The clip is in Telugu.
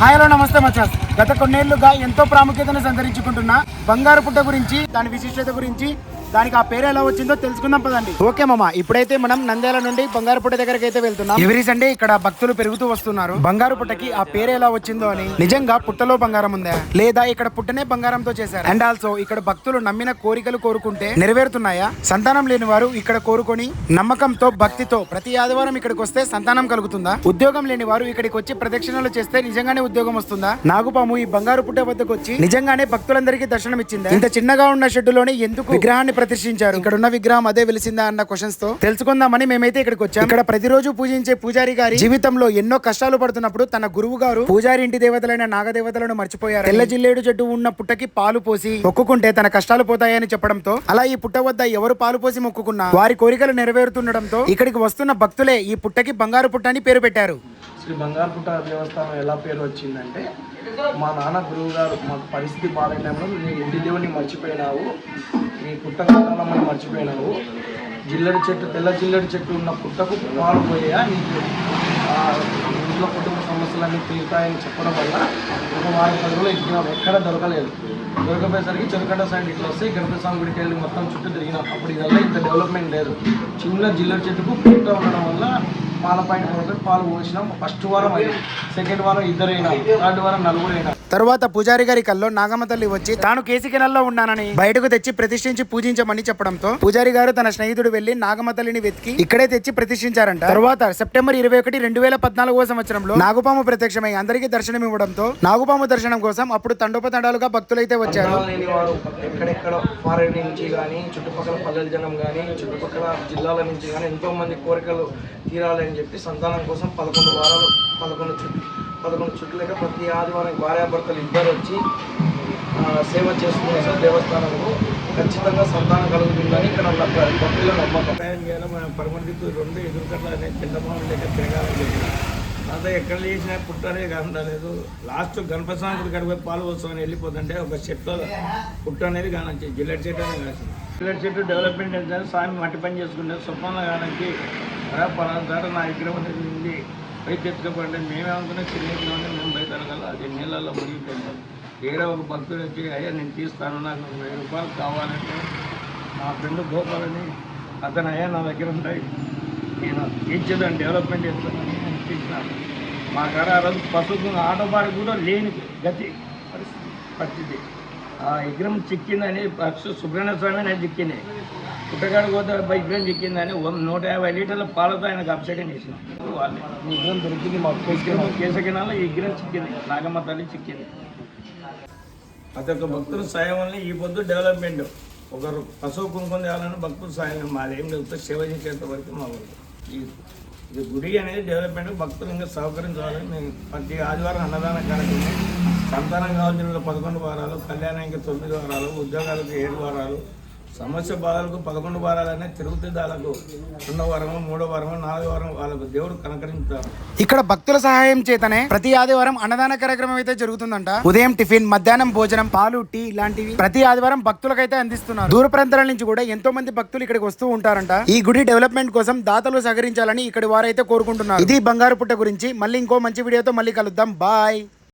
హాయ్ హలో నమస్తే మచాస్. గత కొన్నేళ్ళుగా ఎంతో ప్రాముఖ్యతను సంతరించుకుంటున్న బంగారు పుట్ట గురించి దాని విశిష్టత గురించి దానికి ఆ పేరు ఎలా వచ్చిందో తెలుసుకుందాం పదండి. ఓకే మామ ఇప్పుడైతే మనం నంద్యాల నుండి బంగారు పుట్ట దగ్గరికి అయితే వెళ్తున్నాం. ఎవరీ సండే ఇక్కడ భక్తులు పెరుగుతూ వస్తున్నారు? బంగారు పుట్టకి ఆ పేరు ఎలా వచ్చిందో అని. నిజంగా పుట్టలో బంగారం ఉందా? లేదా ఇక్కడ పుట్టనే బంగారంతో చేశారు? అండ్ ఆల్సో ఇక్కడ భక్తులు నమ్మిన కోరికలు కోరుకుంటే నెరవేరుతున్నాయా? సంతానం లేని వారు ఇక్కడ కోరుకొని నమ్మకంతో భక్తితో ప్రతి ఆదివారం ఇక్కడికి వస్తే సంతానం కలుగుతుందా? ఉద్యోగం లేని వారు ఇక్కడికి వచ్చి ప్రదక్షిణలు చేస్తే నిజంగానే ఉద్యోగం వస్తుందా? నాగుపాము ఈ బంగారు పుట్ట వద్దకు వచ్చి నిజంగానే భక్తులందరికీ దర్శనం ఇచ్చిందా ఇంత చిన్నగా ఉన్న షెడ్డులోనే ఎందుకు? విగ్రహాన్ని ప్రతిష్ఠించారు ఇక్కడ ఉన్న విగ్రహం అదే వెలిసిందా అన్న క్వశ్చన్స్తో తెలుసుకుందామని మేమైతే ఇక్కడికి వచ్చాం. ఇక్కడ ప్రతిరోజు పూజించే పూజారి గారి జీవితంలో ఎన్నో కష్టాలు పడుతున్నప్పుడు తన గురువు గారు పూజారి ఇంటి దేవతలైన నాగదేవతలను మర్చిపోయారు. తెల్ల జిల్లేడు చెట్టు ఉన్న పుట్టకి పాలు పోసి మొక్కుకుంటే తన కష్టాలు పోతాయని చెప్పడంతో అలా ఈ పుట్ట వద్ద ఎవరు పాలు పోసి మొక్కుకున్నా? వారి కోరికలు నెరవేరుతుండడంతో ఇక్కడికి వస్తున్న భక్తులే ఈ పుట్టకి బంగారు పుట్ట అని పేరు పెట్టారు. శ్రీ బంగారుపుట్ట దేవస్థానం ఎలా పేరు వచ్చిందంటే మా నాన్న గురువు గారు మాకు పరిస్థితి బాగాలేనప్పుడు నీ ఇంటి దేవుని మర్చిపోయినావు నీ పుట్ట కథలమ్మని మర్చిపోయినావు. జిల్లడి చెట్టు తెల్ల జిల్లడి చెట్టు ఉన్న పుట్టకు పాలు పోయా నీకు ఇంట్లో కుటుంబ సమస్యలన్నీ తీరుతాయని చెప్పడం వల్ల ఒక వారం పది రోజులు ఎక్కినాం ఎక్కడ దొరకలేదు. దొరకపోయేసరికి చెరుకట్ట సైడ్ ఇట్లా వస్తే గణపతి స్వామి గుడికి వెళ్ళి మొత్తం చుట్టూ తిరిగినాం. అప్పుడు ఇదల్లా ఇంత డెవలప్మెంట్ లేదు. చిన్న జిల్లడి చెట్టుకు పుట్ట ఉండడం వల్ల పాల పైన కొనుక్కొని పాలు పోసినాం. ఫస్ట్ వారం అది సెకండ్ వారం ఇద్దరైనా థర్డ్ వారం నలుగురైనా తరువాత పూజారి గారి కల్లో నాగమ్మ తల్లి వచ్చి తాను కేసికెనల్లో ఉన్నానని బయటకు తెచ్చి ప్రతిష్ఠించి పూజించమని చెప్పడంతో పూజారి గారు తన స్నేహితుడు వెళ్ళి నాగమ్మ తల్లిని వెతికి ఇక్కడే తెచ్చి ప్రతిష్ఠించారంట. తరువాత సెప్టెంబర్ ఇరవై ఒకటి రెండు వేల పద్నాలుగో సంవత్సరంలో నాగుపాము ప్రత్యక్షమై అందరికీ దర్శనం ఇవ్వడంతో నాగుపాము దర్శనం కోసం అప్పుడు తండోపతండాలుగా భక్తులైతే వచ్చారు. ఎక్కడెక్కడ ఫారెన్ నుంచి కానీ చుట్టుపక్కల పల్లెల జనం కానీ చుట్టుపక్కల జిల్లాల నుంచి కానీ ఎంతో మంది కోరికలు తీరాలని చెప్పి సంతానం కోసం పదకొండు వారాలు పదకొండు చుట్టూ పదకొండు చుట్టూ లేక ప్రతి ఆదివారం భార్యాభర్తలు ఇద్దరు వచ్చి ఆ, సేవ చేసుకునే సార్ దేవస్థానంలో ఖచ్చితంగా సంతానం కలుగుతుందని ఇక్కడ ప్ర- భక్తుల నమ్మకం. మన పరమతికి రెండు ఎదురుకట్ల అనే చింతమాను లేక తిరగాలని చెప్పి అంతా ఎక్కడ చేసినా పుట్టనే కానలేదు లాస్ట్ గణపతి స్వామి గుడి కడిపోయి పాలు వస్తామని వెళ్ళిపోతుంటే ఒక చెట్లు పుట్ట అనేది కానొచ్చి జిల్లెట్ చెట్టు అనేది కానొచ్చింది. జిల్లెట్ చెట్టు డెవలప్మెంట్ అయితే స్వామి మట్టి పని చేసుకుంటే స్వప్నంలో కానొచ్చి దాట నా విగ్రహం అనేది ఉంది. బయట తెచ్చుకోకండి మేమేమనుకున్నా చిన్న మేము బయట అనగల అది నీళ్ళల్లో మునిగిపోయింది. ఏడో ఒక భక్తుడు వచ్చి అయ్యా నేను తీస్తాను నాకు వెయ్యి రూపాయలు కావాలంటే మా ఫ్రెండ్ గోపాలని అతను అయ్యా నా దగ్గర ఉంటాయి. నేను తీర్చేదాన్ని డెవలప్మెంట్ చేస్తాను తీసినాను మా కాడ ఆ రోజు పశువు ఆటో బాడి కూడా లేని గతి పరిస్థితి. పరిస్థితి. ఆ విగ్రహం చిక్కిందని పక్షు సుబ్రహ్మణ్య స్వామి అనేది చిక్కింది. పుట్టగాడు పోతే విగ్రహం చిక్కిందని నూట యాభై లీటర్ల పాలతో ఆయనకు అభిషేకం చేసినాం వాళ్ళే. విగ్రహం దొరికింది మాకు కేసకినాల కేసకినాల ఈ విగ్రహం చిక్కింది. నాగమ్మ తల్లి చిక్కింది. ప్రతి ఒక్క భక్తుల సాయం వల్ల ఈ పొద్దు డెవలప్మెంట్. ఒకరు పశువు కుంకుమ తేవాలని భక్తుల సాయం మాదేం. లేదు సేవ చేసేంత వరకు మా వరకు ఈ ఇది గుడి అనేది డెవలప్మెంట్ భక్తులు ఇంకా సహకరించాలని ప్రతి ఆదివారం అన్నదాన కార్యక్రమం సంతానం కావాల్సిన పదకొండు వారాలు కళ్యాణానికి తొమ్మిది వారాలు ఉద్యోగాలకు ఏడు వారాలు సమస్య బాధలకు పదకొండు వారాలనే తిరుగుతుదాలకు రెండో వారము మూడో వారము నాలుగో వారం వాళ్ళకు దేవుడు కనకరించారు ఇక్కడ భక్తుల సహాయం చేతనే ప్రతి ఆదివారం అన్నదాన కార్యక్రమం అయితే జరుగుతుందంట. ఉదయం టిఫిన్ మధ్యాహ్నం భోజనం పాలు టీ ఇలాంటివి ప్రతి ఆదివారం భక్తులకైతే అందిస్తున్నారు. దూర ప్రాంతాల నుంచి కూడా ఎంతో మంది భక్తులు ఇక్కడికి వస్తూ ఉంటారంట. ఈ గుడి డెవలప్మెంట్ కోసం దాతలు సహకరించాలని ఇక్కడ వారైతే కోరుకుంటున్నారు. ఇది బంగారు పుట్ట గురించి మళ్ళీ ఇంకో మంచి వీడియోతో మళ్ళీ కలుద్దాం. బాయ్.